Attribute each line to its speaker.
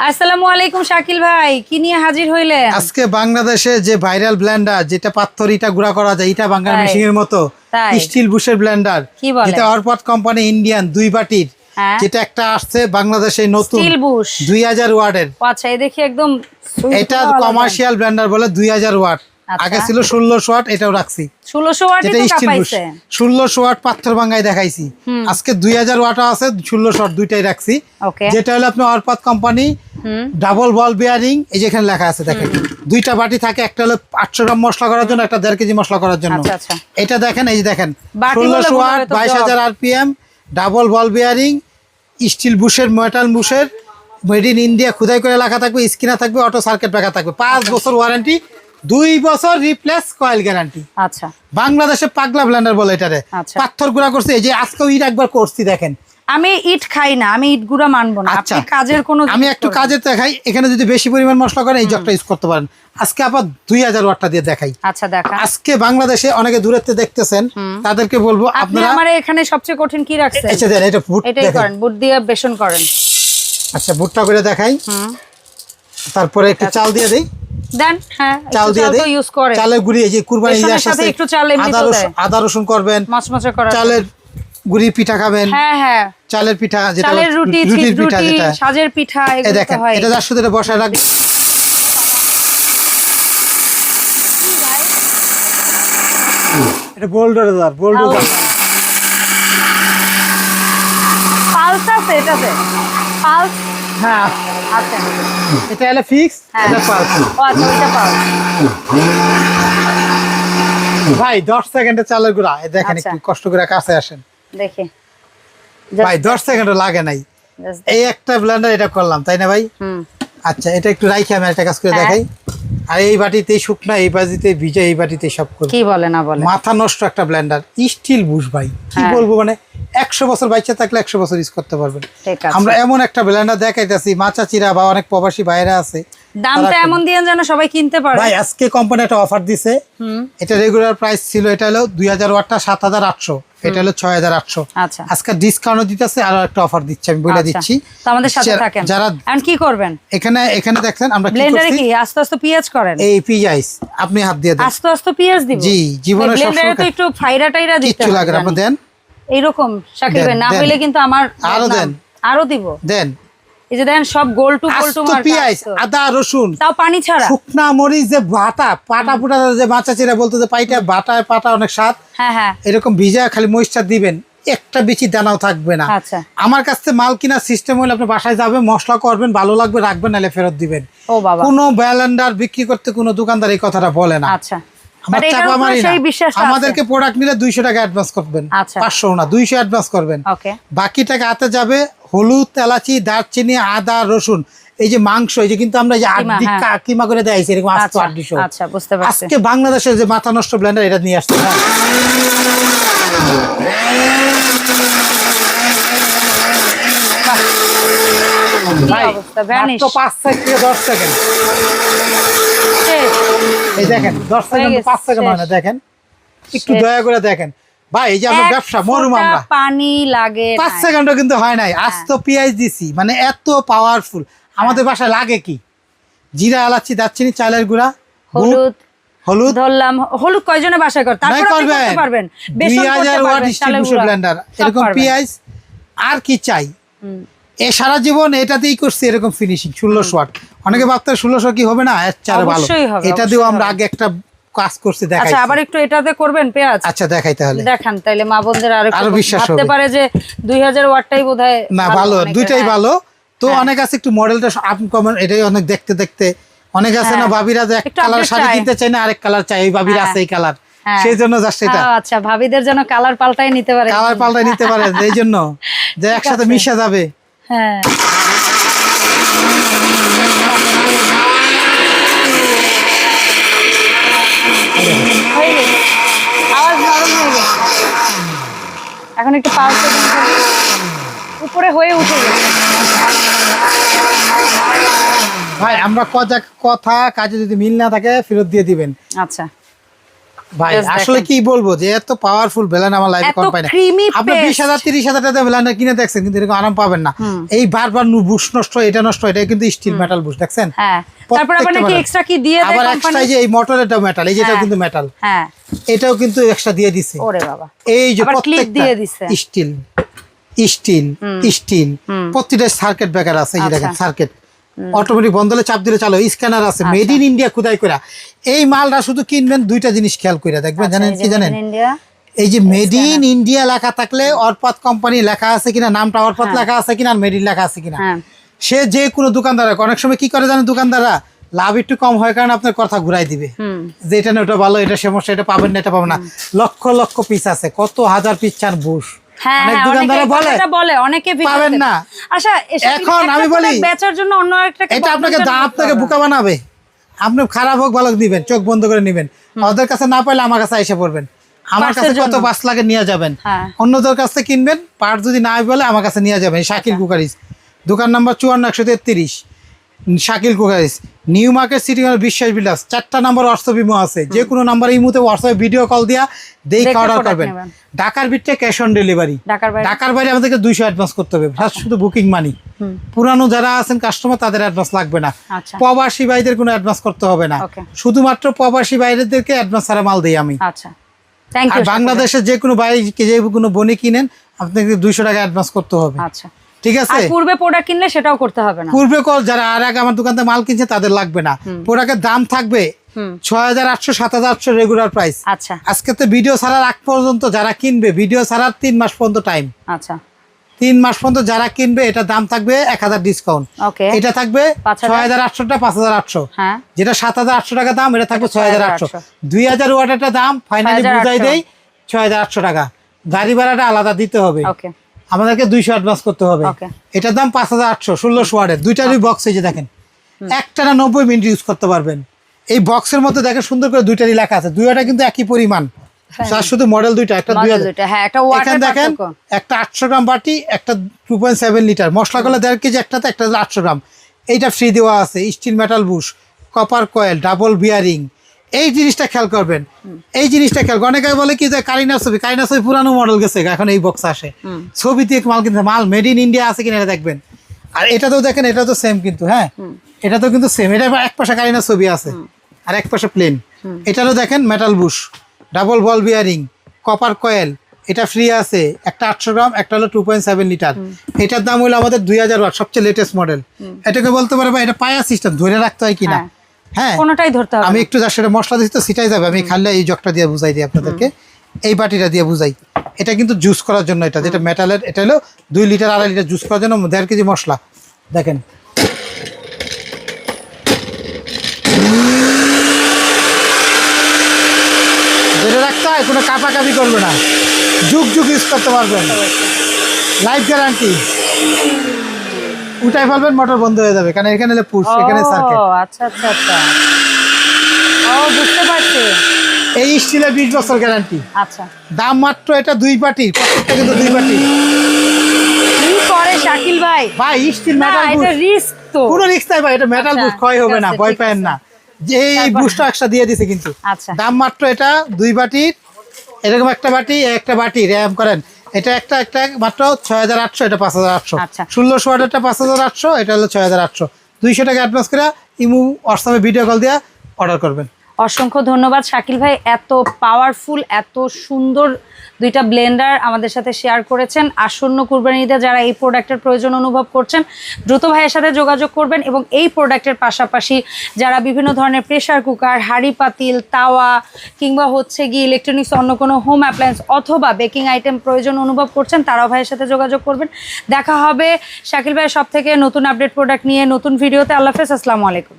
Speaker 1: আসসালামু আলাইকুম শাকিল ভাই কি নিয়ে হাজির হইলেন
Speaker 2: আজকে বাংলাদেশে যে ভাইরাল ব্লেন্ডার যেটা পাথর ইটা গুঁড়া করা যায় ইটা
Speaker 1: বাংলা।
Speaker 2: মেশিনের মতো স্টিল বুশের ব্লেন্ডার? যেটা অরপট কোম্পানি ইন্ডিয়ান দুই বাটির
Speaker 1: হ্যাঁ।
Speaker 2: যেটা একটা আসছে বাংলাদেশে নতুন
Speaker 1: বুশ
Speaker 2: দুই হাজার ওয়ার্ডের
Speaker 1: আচ্ছা এই দেখি একদম
Speaker 2: এটা কমার্শিয়াল ব্লেন্ডার বলে দুই হাজার ওয়াট
Speaker 1: আচ্ছা।
Speaker 2: আগে ছিল ষোলোশো ওয়াট এটাও রাখছি।
Speaker 1: ষোলোশো ওয়াটে
Speaker 2: ওয়াট পাথর ভাঙ্গাই দেখাইছি। আজকে দুই হাজার ওয়াটও আছে ষোলোশো ওয়াট দুইটাই রাখছি। যেটা হলো আপনার অরপাত কোম্পানি ডাবল বল বিয়ারিং এই যে এখানে লেখা আছে দেখেন। দুইটা বাটি থাকে একটা হলো আটশো গ্রাম মশলা করার জন্য একটা দেড় কেজি মশলা করার জন্য।
Speaker 1: আচ্ছা, আচ্ছা।
Speaker 2: এটা দেখেন এই যে দেখেন। ষোলোশো ওয়াট
Speaker 1: তো
Speaker 2: বাইশ। হাজার RPM double ball bearing steel বুশের metal বুশের মেড ইন ইন্ডিয়া খুদাই করে লেখা থাকবে স্কিনা থাকবে অটো সার্কিট ব্রেকার থাকবে। পাঁচ বছর ওয়ারেন্টি দুই বছর রিপ্লেস কয়েল গ্যারান্টি
Speaker 1: আচ্ছা।
Speaker 2: বাংলাদেশে পাগলা ব্লেন্ডার বলে এটারে।
Speaker 1: আচ্ছা।
Speaker 2: পাথর গুঁড়া করছে এই যে আজকেও ইট একবার করছি দেখেন।
Speaker 1: আমি ইট খাই না আমি ইট গুঁড়া মানবো না।
Speaker 2: আচ্ছা।
Speaker 1: আপনি কাজের কোনো
Speaker 2: আমি একটু। কাজের দেখাই এখানে যদি বেশি পরিমাণ মশলা করেন এই জগটা ইউজ করতে পারেন। আজকে আবার দুই হাজার ওয়াটটা দিয়ে দেখাই।
Speaker 1: আচ্ছা দেখা।
Speaker 2: আজকে বাংলাদেশে অনেকে দূরত্বে দেখতেছেন তাদেরকে বলব
Speaker 1: আপনি
Speaker 2: আপনারা
Speaker 1: আমার এখানে সবচেয়ে কঠিন কি রাখছেন?
Speaker 2: এসে দেন এটা বুট
Speaker 1: এটাই করেন বুট দিয়ে বেসন করেন।
Speaker 2: আচ্ছা বুটটা করে দেখাই। তারপরে একটু চাল দিয়ে দেই।
Speaker 1: দেন হ্যাঁ
Speaker 2: চাল দিয়ে
Speaker 1: তো ইউজ করে
Speaker 2: চালের গুঁড়ি এই যে কুরবানি ঈদ
Speaker 1: সাথে একটু চাল এমনিতেও
Speaker 2: আদা
Speaker 1: দেয়।
Speaker 2: আদা রসুন করবেন
Speaker 1: মচমচে করা
Speaker 2: চালের গুঁড়ি পিঠা খাবেন
Speaker 1: হ্যাঁ হ্যাঁ।
Speaker 2: চালের পিঠা যেটা
Speaker 1: চালের রুটি
Speaker 2: রুটির পিঠা যেটা।
Speaker 1: সাজের পিঠা এগুলো তো হয়।
Speaker 2: এটা যার সাথে বসায় রাখবেন। এটা বোল্ডার বোল্ডার
Speaker 1: পালস আছে এটাতে। পালস
Speaker 2: হ্যাঁ।
Speaker 1: আচ্ছা।
Speaker 2: এটা হলো ফিক্স
Speaker 1: হ্যাঁ।
Speaker 2: এটা পালস
Speaker 1: ও আচ্ছা এটা পালস
Speaker 2: ভাই 10 সেকেন্ডে চালের গুঁড়া। এই দেখেন
Speaker 1: আচ্ছা।
Speaker 2: একটু কষ্ট করে কাছে আসেন।
Speaker 1: দেখি।
Speaker 2: ভাই 10 সেকেন্ডও লাগে নাই। এই একটা ব্লেন্ডার এটা করলাম তাই না ভাই?
Speaker 1: হুম।
Speaker 2: আচ্ছা এটা একটু রাইখে আমি একটা কাজ করে
Speaker 1: হ্যাঁ।
Speaker 2: দেখাই। আর এই বাটিতে শুকনা এই বাটিতে ভিজা এই বাটিতে সব করি
Speaker 1: কি বলে না বলে?
Speaker 2: মাথা নষ্ট একটা ব্লেন্ডার স্টিল বুশ ভাই। কি
Speaker 1: হ্যাঁ।
Speaker 2: বলব মানে একশো বছর বাইচে থাকলে একশো বছর ইউজ করতে পারবেন। আমরা এমন একটা ব্লেন্ডার দেখাইতেছি মা চাচিরা বা অনেক প্রবাসী বাইরে আছে
Speaker 1: দামটা এমন দিয়ে যেন সবাই কিনতে পারে।
Speaker 2: ভাই আজকে কোম্পানি একটা অফার দিছে। এটা রেগুলার প্রাইস ছিল এটা হলো দুই হাজার ওয়াটটা সাত হাজার আটশো। এটা হলো ছয় হাজার আটশো।
Speaker 1: আচ্ছা।
Speaker 2: আজকে ডিসকাউন্ট দিতেছে আরও একটা অফার দিচ্ছে আমি বলে
Speaker 1: আচ্ছা।
Speaker 2: দিচ্ছি।
Speaker 1: তো আমাদের সাথে থাকেন।
Speaker 2: যারা
Speaker 1: এখন কি করবেন?
Speaker 2: এখানে এখানে দেখছেন আমরা কি
Speaker 1: ব্লেন্ডারে কি? আস্তে আস্তে পেঁয়াজ করেন?
Speaker 2: এই পিজাইস আপনি হাত দিয়ে দেন।
Speaker 1: আস্তে আস্তে পেঁয়াজ দিব?
Speaker 2: জি, জীবনে
Speaker 1: ব্লেন্ডারে তো একটু ফাইরা টাইরা দিতে
Speaker 2: কিচ্ছু লাগে আপনি দেন।
Speaker 1: এইরকম শাকিল না। হইলে কিন্তু আমার আরও
Speaker 2: দেন।
Speaker 1: আরও দিব।
Speaker 2: দেন।
Speaker 1: এই যে সব গোল টু গোল টু
Speaker 2: আদা রসুন।
Speaker 1: তাও পানি ছাড়া?
Speaker 2: শুকনা মরিচ যে বাটা পাটা পুটা যে চিরা বলতো যে পাইটা বাটায় পাটা অনেক স্বাদ।
Speaker 1: হ্যাঁ হ্যাঁ।
Speaker 2: এরকম ভিজা খালি মরিচটা দিবেন একটা বেশি দানাও থাকবে না।
Speaker 1: আচ্ছা।
Speaker 2: আমার কাছ থেকে মাল কিনার সিস্টেম হলে আপনি বাসায় যাবেন মশলা করবেন ভালো লাগবে রাখবেন নাহলে ফেরত দিবেন। কোনো ব্যালেন্ডার বিক্রি করতে কোনো দোকানদার এই কথাটা বলে না।
Speaker 1: আচ্ছা।
Speaker 2: আমাদেরকে প্রোডাক্ট নিলে দুইশো টাকা অ্যাডভান্স করবেন।
Speaker 1: আচ্ছা।
Speaker 2: পাঁচশো না দুইশো অ্যাডভান্স করবেন।
Speaker 1: ওকে
Speaker 2: বাকি টাকা হাতে যাবে হলুদ এলাচি দারচিনি আদা রসুন। এই যে মাংস এই যে কিন্তু আমরা যে
Speaker 1: কিমা,
Speaker 2: আড্ডি
Speaker 1: হ্যাঁ।
Speaker 2: কিমা করে দেয় এরকম আস্ত
Speaker 1: আচ্ছা
Speaker 2: আড্ডিশো
Speaker 1: আচ্ছা
Speaker 2: আজকে বাংলাদেশের যে মাথা নষ্ট ব্লেন্ডার এটা নিয়ে আসছে হ্যাঁ ভাই মাত্র পাঁচ সেকেন্ড থেকে দশ সেকেন্ড এই দেখেন দশ সেকেন্ড
Speaker 1: গেছে,
Speaker 2: সেকেন্ড হয় না দেখেন। একটু দয়া করে দেখেন। ভাই এই যে আমরা ব্যবসা মরুম আমরা
Speaker 1: পানি লাগে
Speaker 2: পাঁচ সেকেন্ডও কিন্তু হয় নাই। আজ তো পেঁয়াজ দিছি মানে এত পাওয়ারফুল আমাদের বাসায় লাগে কি? জিরা এলাচি দারচিনি চালের গুঁড়া
Speaker 1: হলুদ
Speaker 2: হলুদ।
Speaker 1: ধরলাম। হলুদ কয়জনে বাসায় করে? তারপর আপনি করতে পারবেন। বেসন করতে পারবেন
Speaker 2: ডিস্ট্রিবিউশন ব্লেন্ডার এরকম। পেঁয়াজ আর কি চাই। এ সারা জীবন এটাতেই করছি এরকম ফিনিশিং ষোলোশো ওয়াট অনেকে ভাবতে ষোলোশো কি হবে না? এর চারে ভালো। এটা দিয়েও আমরা আগে একটা কাজ করছি দেখাই।
Speaker 1: আচ্ছা আবার একটু এটাতে করবেন পেঁয়াজ?
Speaker 2: আচ্ছা দেখাই তাহলে।
Speaker 1: দেখান তাইলে মা বোনদের আরও
Speaker 2: আরও বিশ্বাস হবে।
Speaker 1: পারে যে দুই হাজার ওয়াটটাই বোধ
Speaker 2: না ভালো দুইটাই
Speaker 1: হ্যাঁ।
Speaker 2: ভালো। তো অনেক আছে একটু মডেলটা আপনি কমেন এটাই অনেক দেখতে দেখতে। অনেক আছে না
Speaker 1: হ্যাঁ।
Speaker 2: ভাবিরা যে এক কালার শাড়ি
Speaker 1: চায়।
Speaker 2: কিনতে চাই না আরেক কালার চাই। এই ভাবিরা
Speaker 1: হ্যাঁ।
Speaker 2: আছে এই কালার
Speaker 1: হ্যাঁ।
Speaker 2: সেই জন্য জাস্ট এটা।
Speaker 1: আচ্ছা ভাবিদের জন্য কালার পাল্টাই নিতে পারে।
Speaker 2: কালার পাল্টাই নিতে পারেন এই জন্য। যে একসাথে। মিশা যাবে।
Speaker 1: হ্যাঁ। আওয়াজ নরম হয়ে গেছে। এখন একটু পাল্টে উপরে হয়ে উঠে গেছে।
Speaker 2: ভাই আমরা কথা কাজে যদি মিল না থাকে ফেরত দিয়ে দিবেন।
Speaker 1: আচ্ছা।
Speaker 2: ভাই আসলে কি বলব যে এত পাওয়ারফুল ব্লেন্ড আমার লাইফে পাই না। আপনি বিশ হাজার তিরিশ হাজার টাকা ব্লেন্ডার কিনে দেখছেন কিন্তু এরকম আরাম পাবেন না। এই বারবার বুশ নষ্ট এটা নষ্ট এটা কিন্তু স্টিল মেটাল বুশ দেখছেন?
Speaker 1: হ্যাঁ। তারপর আবার নাকি
Speaker 2: প্রত্যেকটা
Speaker 1: এক্সট্রা কি দিয়ে
Speaker 2: আবার এক্সট্রা যে এই মোটরেরটা মেটাল এই যেটা
Speaker 1: হ্যাঁ।
Speaker 2: কিন্তু মেটাল
Speaker 1: হ্যাঁ।
Speaker 2: এটাও কিন্তু এক্সট্রা দিয়ে দিছে।
Speaker 1: ওরে বাবা।
Speaker 2: এই যে
Speaker 1: আবার
Speaker 2: প্রত্যেকটা
Speaker 1: দিয়ে দিছে।
Speaker 2: স্টিল স্টিল স্টিল প্রতিটা সার্কিট ব্রেকার আছে এই দেখেন। সার্কিট অটোমেটিক বন্ধ হলে চাপ দিলে চালো। স্ক্যানার আছে মেড ইন ইন্ডিয়া খুদাই করা এই মালটা শুধু কিনবেন দুইটা জিনিস খেয়াল করে দেখবেন জানেন কি জানেন? এই যে মেড ইন ইন্ডিয়া লেখা থাকলে অরপাত কোম্পানি লেখা আছে কিনা নামটা অরপাত লেখা আছে কিনা আর মেড ইন লেখা আছে কিনা।
Speaker 1: হ্যাঁ।
Speaker 2: সে যে কোনো দোকানদার অনেক সময় কি করে জানেন দোকানদাররা? লাভ একটু কম হয় কারণ আপনার কথা ঘুরাই দিবে। যে এটা না ওটা ভালো এটা সমস্যা এটা পাবেন না এটা পাবেন না। লক্ষ লক্ষ পিস আছে কত হাজার পিস চান বুশ
Speaker 1: হ্যাঁ হ্যাঁ,
Speaker 2: দোকানদাররা
Speaker 1: অনেকে
Speaker 2: বলে
Speaker 1: অনেকে
Speaker 2: পাবেন না।
Speaker 1: আচ্ছা
Speaker 2: এখন আমি বলি,
Speaker 1: বেচার জন্য অন্য একটা
Speaker 2: এটা আপনাকে আপনাকে বোকা বানাবে। আপনি খারাপ হোক ভালো দিবেন চোখ বন্ধ করে নিবেন। ওদের কাছে না পাইলে আমার কাছে এসে পড়বেন। আমার কাছে কত। বাস লাগে নিয়ে যাবেন।
Speaker 1: হ্যাঁ।
Speaker 2: অন্যদের কাছ কিনবেন পার্ট যদি না বলে আমার কাছে নিয়ে যাবেন। শাকিল
Speaker 1: আচ্ছা।
Speaker 2: কুকারিজ। দোকান নাম্বার চুয়ান্ন একশো তেত্রিশ। Shakil cookeries New Market city বিশ্বাস বিলাস। চারটা নাম্বার হোয়াটসঅ্যাপ ইমো আছে। যে কোনো নাম্বার এই মুহূর্তে হোয়াটসঅ্যাপ ভিডিও কল দিয়া দেখে অর্ডার করবেন। ঢাকার বিটটা ক্যাশ অন ডেলিভারি
Speaker 1: ঢাকার বাইরে।
Speaker 2: আমাদেরকে দুইশো অ্যাডভান্স করতে হবে। First শুধু বুকিং মানি পুরানো যারা আছেন কাস্টমার তাদের অ্যাডভান্স লাগবে না।
Speaker 1: আচ্ছা।
Speaker 2: প্রবাসী ভাইদের কোনো অ্যাডভান্স করতে হবে না। শুধুমাত্র প্রবাসী বাইরেদেরকে অ্যাডভান্স ছাড়া মাল দিই আমি।
Speaker 1: আচ্ছা। থ্যাংক
Speaker 2: আর বাংলাদেশের যে কোনো বাইরে যে কোনো বনি কিনেন আপনাকে দুইশো টাকা অ্যাডভান্স করতে হবে।
Speaker 1: আচ্ছা।
Speaker 2: ঠিক আছে?
Speaker 1: পূর্বে প্রোডাক্ট কিনলে সেটাও করতে হবে না।
Speaker 2: পূর্বে কল যারা আর আগে আমার দোকান থেকে মাল কিনছে তাদের লাগবে না। প্রোডাক্টের দাম থাকবে ছয় হাজার আটশো সাত হাজার আটশো রেগুলার প্রাইস
Speaker 1: আচ্ছা।
Speaker 2: আজকে তো ভিডিও ছাড়ার আগ পর্যন্ত যারা কিনবে ভিডিও ছাড়ার তিন মাস পর্যন্ত টাইম
Speaker 1: আচ্ছা।
Speaker 2: তিন মাস পর্যন্ত যারা কিনবে এটা দাম থাকবে এক হাজার ডিসকাউন্ট এটা থাকবে ছয় হাজার। আটশোটা পাঁচ হাজার আটশো।
Speaker 1: হ্যাঁ।
Speaker 2: যেটা সাত হাজার আটশো টাকা দাম এটা থাকবে ছয় হাজার আটশো। দুই হাজার ওয়াটেরটা দাম ফাইনালি
Speaker 1: 6,800
Speaker 2: বুঝাই দেই ছয় হাজার আটশো টাকা। গাড়ি ভাড়াটা আলাদা দিতে হবে। আমাদেরকে দুইশো অ্যাডভান্স করতে হবে। এটার দাম পাঁচ হাজার আটশো ষোলোশো ওয়াটের দুইটারই বক্স এই যে দেখেন। একটা না নব্বই মিনিট ইউজ করতে পারবেন। এই বক্সের মধ্যে দেখেন সুন্দর করে দুইটারই লেখা আছে। দুইটা কিন্তু একই পরিমাণ। তার শুধু মডেল দুইটা একটা দুই
Speaker 1: হ্যাঁ,
Speaker 2: এখানে দেখেন একটা আটশো গ্রাম বাটি একটা টু পয়েন্ট সেভেন লিটার মশলা করলে দেড় কেজি একটাতে একটা আটশো গ্রাম। এইটা ফ্রি দেওয়া আছে। Steel metal bush copper coil double bearing এই জিনিসটা খেয়াল করবেন। এই জিনিসটা খেয়াল অনেকে বলে কি যে কারিনা ছবি? কারিনা ছবি পুরানো মডেল গেছে এখন এই বক্স আসে। ছবি দিয়ে মাল কিনতে মাল মেড ইন ইন্ডিয়া আছে কিনা এটা দেখবেন। আর এটা তো দেখেন এটা তো সেম কিন্তু হ্যাঁ? এটা তো কিন্তু সেম এটা এক পাশে কারিনা ছবি আছে আর এক পাশে প্লেন এটারও দেখেন metal bush double ball bearing copper coil এটা ফ্রি আছে। একটা আটশো গ্রাম একটা হলো টু পয়েন্ট সেভেন লিটার এটার দাম হলো আমাদের দুই হাজার ওয়াট সবচেয়ে লেটেস্ট মডেল এটাকে বলতে পারবে এটা পায়া সিস্টেম ধরে রাখতে হয় কিনা?
Speaker 1: হ্যাঁ। কোনোটাই ধরতে হবে
Speaker 2: আমি একটু যার সাথে মশলা দিচ্ছি তো সেটাই যাবে। আমি খাল্লে এই জগটা দিয়ে বুঝাই দিই আপনাদেরকে। এই বাটিটা দিয়ে বুঝাই। এটা কিন্তু জুস করার জন্য এটা যেটা মেটালের এটা হলো দুই লিটার আড়াই লিটার জুস করার জন্য দেড় কেজি মশলা। দেখেন। ধরে রাখতে হয় কোনো কাপাকাপি করবে না। যুগ যুগ ইউজ করতে পারবেন। লাইফ গ্যারান্টি উঠাই ফেলবেন মোটর বন্ধ হয়ে যাবে। কারণ এখানে পুশ এখানে সার্কিট
Speaker 1: ও আচ্ছা আচ্ছা আচ্ছা। ও বুঝতে পারছি।
Speaker 2: এই স্টিলের বিশ বছর গ্যারান্টি
Speaker 1: আচ্ছা।
Speaker 2: দাম মাত্র এটা দুই পাটি প্রত্যেকটা কিন্তু দুই পাটি
Speaker 1: কি করে শাকিল ভাই?
Speaker 2: ভাই স্টিল
Speaker 1: না
Speaker 2: মেটাল
Speaker 1: এটা রিস্ক তো।
Speaker 2: রিস্ক নাই ভাই এটা মেটাল
Speaker 1: আচ্ছা,
Speaker 2: ক্ষয় হবে না ভয় না। যে এই বুশটা দিয়ে দিছে কিন্তু।
Speaker 1: আচ্ছা।
Speaker 2: দাম মাত্র এটা দুই বাটির এরকম একটা বাটি একটা বাটি র্যাম করেন। এটা একটা একটা মাত্র ছয় হাজার আটশো এটা পাঁচ হাজার আটশো।
Speaker 1: ষোলো
Speaker 2: ষোলোশো ওয়াটেরটা পাঁচ হাজার আটশো এটা হলো ছয় হাজার আটশো। দুইশো টাকা অ্যাডভান্স করে ইমু হোয়াটসঅ্যাপে ভিডিও কল দিয়ে অর্ডার করবেন।
Speaker 1: অসংখ্য ধন্যবাদ। শাকিল ভাই, এত পাওয়ারফুল এত সুন্দর দুইটা ব্লেন্ডার আমাদের সাথে শেয়ার করেছেন। আসন্ন কুরবানিতে যারা এই প্রোডাক্টের প্রয়োজন অনুভব করছেন, দ্রুত ভাইয়ের সাথে যোগাযোগ করবেন এবং এই প্রোডাক্টের পাশাপাশি যারা বিভিন্ন ধরনের প্রেসার কুকার হাঁড়ি পাতিল, তাওয়া কিংবা হচ্ছে গিয়ে ইলেকট্রনিক্স অন্য কোনো হোম অ্যাপ্লায়েন্স অথবা বেকিং আইটেম প্রয়োজন অনুভব করছেন, তারাও ভাইয়ের সাথে যোগাযোগ করবেন। দেখা হবে। শাকিল ভাইয়ের সব থেকে নতুন আপডেট প্রোডাক্ট নিয়ে নতুন ভিডিওতে আল্লাহ হাফেজ। আসসালামু আলাইকুম।